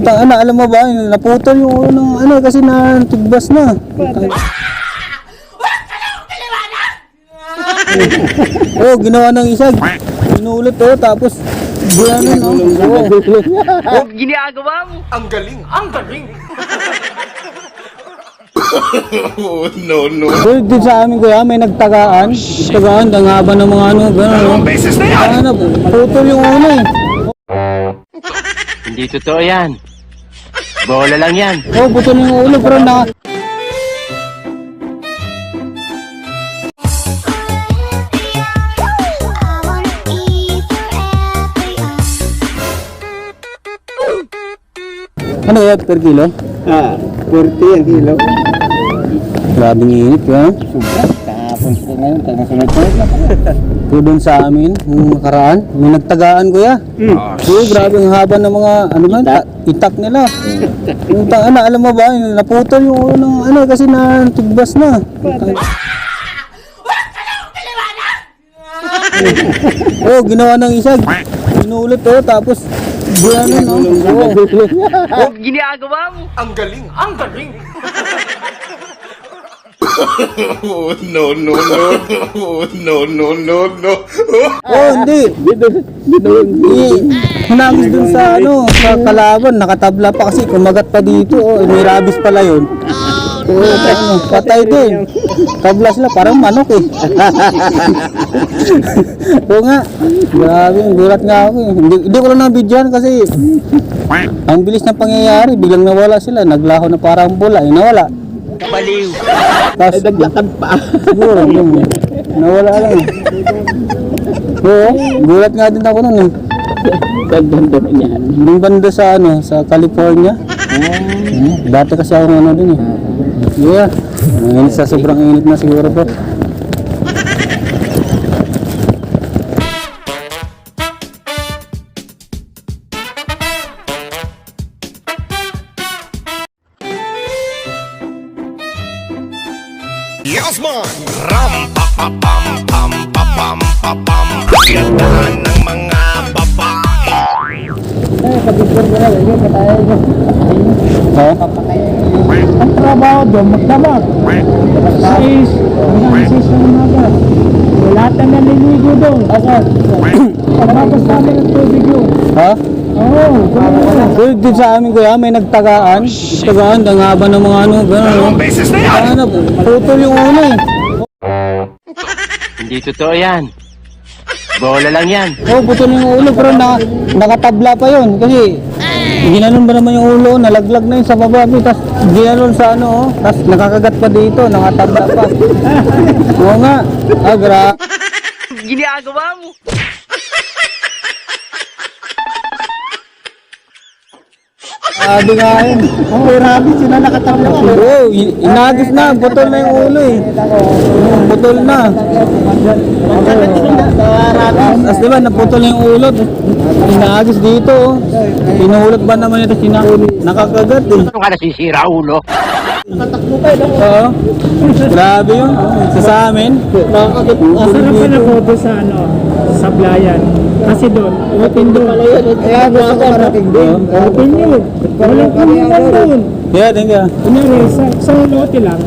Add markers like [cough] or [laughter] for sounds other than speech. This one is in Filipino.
Tang ana, alam mo ba, naputol yung ulo ng ano kasi na tigbas na. oh, ginawa ng isa. Inulot oh, tapos Gano'n, no? Oo. ginagawa mo? Ang galing! Ang galing! [laughs] no, no. Pero din sa amin kuya, may nagtagaan. Nagtagaan, ang haba ng mga ano, gano'n. Dalawang beses na yan! Ano, putol yung ulo eh. Hindi totoo yan. Bola lang yan. Oh, putol yung ulo, pero na... Ano kaya per kilo? Ah, 40 ang kilo. Grabing init kuya. Kahapon ko ngayon, taga sunod ko. Ito doon sa amin, yung nakaraan, may nagtagaan kuya. Oo, grabe ang haba ng mga, ano man, itak, itak nila. yung tang, ano, alam mo ba, yung naputol yung ulo ng, ano, kasi na tigbas na. oh, ginawa ng isa. Inulot oh, tapos, gano'n, no? Oo. ginagawa mo? Ang galing! Ang galing! [laughs] no, no, no. no, no, no, no. Oh, hindi. Hinagis dun sa ano, sa kalaban, nakatabla pa kasi kumagat pa dito. Oh, may rabies pala yun. Oo, ano, patay din. Tabla sila, parang manok eh. [laughs] Oo nga. Grabe, gulat nga ako eh. Hindi, hindi ko lang nabidyan kasi ang bilis ng pangyayari, biglang nawala sila. Naglaho na parang bola, eh, nawala. Baliw. Tapos, Naglakad pa. siguro, [laughs] yun, nawala lang. Oo, gulat nga din ako nun eh. Ganda niyan. Yung banda sa ano, sa California. Hmm, Dati kasi ako ano din eh. Yeah. Ngayon sa sobrang init na siguro po. Yes, man! Ram, pa, pa, pam, pam, pa, pam, pa, pam. Ganda ng mga babae. Ha? Ang trabaho doon, magdamag. Sis, hanggang sis ng umaga. Lahat na naliligo doon. Tubig yun. Ha? Oo, gano'n. Pero din sa amin kuya, may nagtagaan. Tagaan, ang haba ng mga ano, gano'n. Dalawang beses na yan! Ano, putol yung ulo eh. Hindi totoo yan. Bola lang yan. Oo, oh, putol yung ulo, pero na, nakatabla pa yun. Kasi, ginanon ba naman yung ulo, nalaglag na yun sa baba. Tapos, ginanon sa ano, oh. Tapos, nakakagat pa dito, nakatabla pa. [laughs] Oo nga. Ah, gra. Ginagawa mo? Sabi nga yun. Oo, rabbit sila nakatabla. Oo, inagis na, putol na yung ulo eh. Putol na. Tapos diba, naputol na yung ulo. Inagis dito. oh. Pinulot ba naman ito, sina nakakagat eh. Ano ka nasisira, ulo? Oo. Grabe yun. Sa sa amin. Masarap pa na photo sa ano, sa Blayan. Kasi doon, open doon. Kaya gusto ko marating doon. Open yun. Walang kulitan doon. Yeah, thank you. Kunyari, sa, sa lote lang.